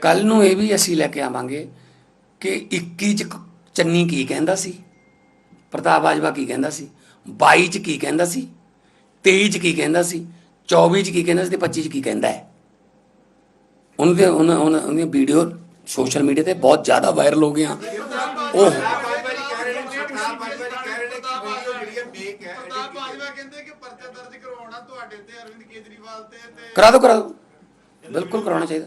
ਕੱਲ ਨੂੰ ਇਹ ਵੀ ਅਸੀਂ ਲੈ ਕੇ ਆਵਾਂਗੇ ਕਿ 21 ਚ ਚੰਨੀ ਕੀ ਕਹਿੰਦਾ ਸੀ? ਪ੍ਰਤਾਪ ਬਾਜਵਾ ਕੀ ਕਹਿੰਦਾ ਸੀ? 22 ਚ ਕੀ ਕਹਿੰਦਾ ਸੀ? 23 ਚ ਕੀ ਕਹਿੰਦਾ ਸੀ? 24 ਚ ਕੀ ਕਹਿੰਦਾ ਸੀ ਤੇ 25 ਚ ਕੀ ਕਹਿੰਦਾ ਹੈ? ਉਹਨਾਂ ਦੇ ਉਹਨਾਂ ਉਹਨਾਂ, ਉਹਦੀਆਂ ਵੀਡੀਓ ਸੋਸ਼ਲ ਮੀਡੀਆ ਤੇ ਬਹੁਤ ਜ਼ਿਆਦਾ ਵਾਇਰਲ ਹੋ ਗਈਆਂ। ਉਹ ਕਰਾ ਦਿਓ ਕਰਾ ਦਿਓ। ਬਿਲਕੁਲ ਕਰਾਉਣਾ ਚਾਹੀਦਾ।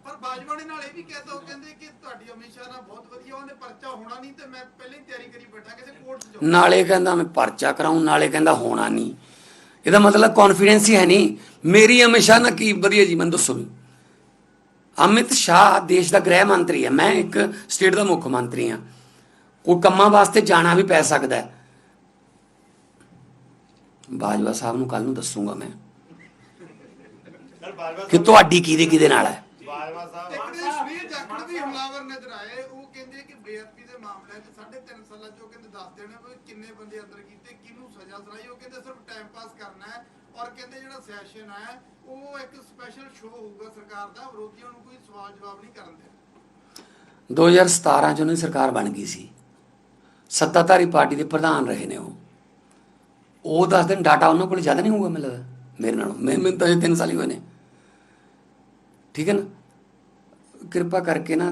ਕਹਿਤਾ ਉਹ ਕਹਿੰਦੇ ਕਿ ਤੁਹਾਡੀ ਅਮਿਤ ਸ਼ਾਹ ਨਾਲ ਬਹੁਤ ਵਧੀਆ ਉਹਨੇ ਪਰਚਾ ਹੋਣਾ ਨਹੀਂ ਤੇ ਮੈਂ ਪਹਿਲਾਂ ਹੀ ਤਿਆਰੀ ਕਰੀ ਬੈਠਾ ਕਿਸੇ ਕੋਰਟ 'ਚ ਜਾਊਂ। ਨਾਲੇ ਕਹਿੰਦਾ ਮੈਂ ਪਰਚਾ ਕਰਾਉਂ ਨਾਲੇ ਕਹਿੰਦਾ ਹੋਣਾ ਨਹੀਂ। ਇਹਦਾ ਮਤਲਬ ਕੌਨਫੀਡੈਂਸ ਹੀ ਹੈ ਨਹੀਂ। ਮੇਰੀ ਹਮੇਸ਼ਾ ਨਾ ਕੀ ਵਧੀਆ ਜੀ ਮੈਨੂੰ ਦੱਸੋ ਵੀ। ਅਮਿਤ ਸ਼ਾਹ ਦੇਸ਼ ਦਾ ਗ੍ਰਹਿ ਮੰਤਰੀ ਹੈ ਮੈਂ ਇੱਕ ਸਟੇਟ ਦਾ ਮੁੱਖ ਮੰਤਰੀ ਹਾਂ। ਕੋਈ ਕੰਮਾਂ ਵਾਸਤੇ ਜਾਣਾ ਵੀ ਪੈ ਸਕਦਾ ਹੈ। ਬਾਜਵਾ ਸਾਹਿਬ ਨੂੰ ਕੱਲ ਨੂੰ ਦੱਸੂਗਾ ਮੈਂ ਸਰ ਬਾਜਵਾ ਕਿ ਤੁਹਾਡੀ ਕਿਹਦੇ ਕਿਹਦੇ ਨਾਲ ਹੈ? ਬਾਜਵਾ ਸਾਹਿਬ ਇੱਕ ਦਿਨ ਸ਼ਰੀਰ ਜਾਖੜ ਵੀ ਹਮਲਾਵਰ ਨਜ਼ਰ ਆਏ ਉਹ ਕਹਿੰਦੇ ਕਿ ਬੇਅਦਬੀ ਦੇ ਮਾਮਲੇ 'ਚ 3.5 ਸਾਲਾਂ 'ਚ ਉਹ ਕਹਿੰਦੇ ਦੱਸ ਦੇਣਾ ਵੀ ਕਿੰਨੇ ਬੰਦੇ ਅੰਦਰ ਕੀਤੇ, ਕਿਹਨੂੰ ਸਜ਼ਾ ਸੁਣਾਈ, ਉਹ ਕਹਿੰਦੇ ਸਿਰਫ ਟਾਈਮ ਪਾਸ ਕਰਨਾ ਹੈ ਔਰ ਕਹਿੰਦੇ ਜਿਹੜਾ ਸੈਸ਼ਨ ਹੈ, ਉਹ ਇੱਕ ਸਪੈਸ਼ਲ ਸ਼ੋਅ ਹੋਊਗਾ ਸਰਕਾਰ ਦਾ, ਵਿਰੋਧੀਆਂ ਨੂੰ ਕੋਈ ਸਵਾਲ ਜਵਾਬ ਨਹੀਂ ਕਰਨ ਦੇਣਾ। 2017 ਚ ਉਹਨਾਂ ਦੀ ਸਰਕਾਰ ਬਣ ਗਈ ਸੀ। ਸੱਤਾਧਾਰੀ ਪਾਰਟੀ ਦੇ ਪ੍ਰਧਾਨ ਰਹੇ ਨੇ ਉਹ। ਉਹ ਦੱਸ ਦਿਨ ਡਾਟਾ ਉਹਨਾਂ ਕੋਲ ਜ਼ਿਆਦਾ ਨਹੀਂ ਹੋਊਗਾ ਮੈਨੂੰ ਮੇਰੇ ਨਾਲ। ਮੈਂ ਮੈਨੂੰ ਤਾਂ ਇਹ 3 ਸਾਲ ਹੀ ਹੋਏ ਨੇ। ਠੀਕ ਹੈ ਨਾ? ਕਿਰਪਾ ਕਰਕੇ ਨਾ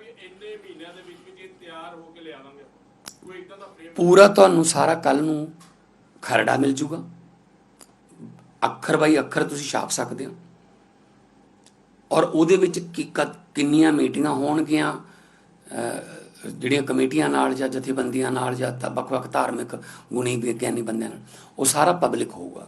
ਇੰਨੇ ਮਹੀਨਿਆਂ ਦੇ ਵਿੱਚ ਵਿੱਚ ਇਹ ਤਿਆਰ ਹੋ ਕੇ ਲਿਆਵਾਂਗੇ, ਕੋਈ ਇਦਾਂ ਦਾ ਫਰੇਮ ਪੂਰਾ ਤੁਹਾਨੂੰ ਸਾਰਾ ਕੱਲ ਨੂੰ ਖਰੜਾ ਮਿਲ ਜੂਗਾ। ਅੱਖਰ ਬਾਈ ਅੱਖਰ ਤੁਸੀਂ ਛਾਪ ਸਕਦੇ ਹੋ। ਔਰ ਉਹਦੇ ਵਿੱਚ ਕਿੰਨੀਆਂ ਮੀਟਿੰਗਾਂ ਹੋਣਗੀਆਂ ਜਿਹੜੀਆਂ ਕਮੇਟੀਆਂ ਨਾਲ ਜਾਂ ਜਥੇਬੰਦੀਆਂ ਨਾਲ ਜਾਂ ਵੱਖ-ਵੱਖ ਧਾਰਮਿਕ ਗੁਣੀ ਵਿਗਿਆਨੀ ਬੰਦਿਆਂ ਨਾਲ, ਉਹ ਸਾਰਾ ਪਬਲਿਕ ਹੋਊਗਾ।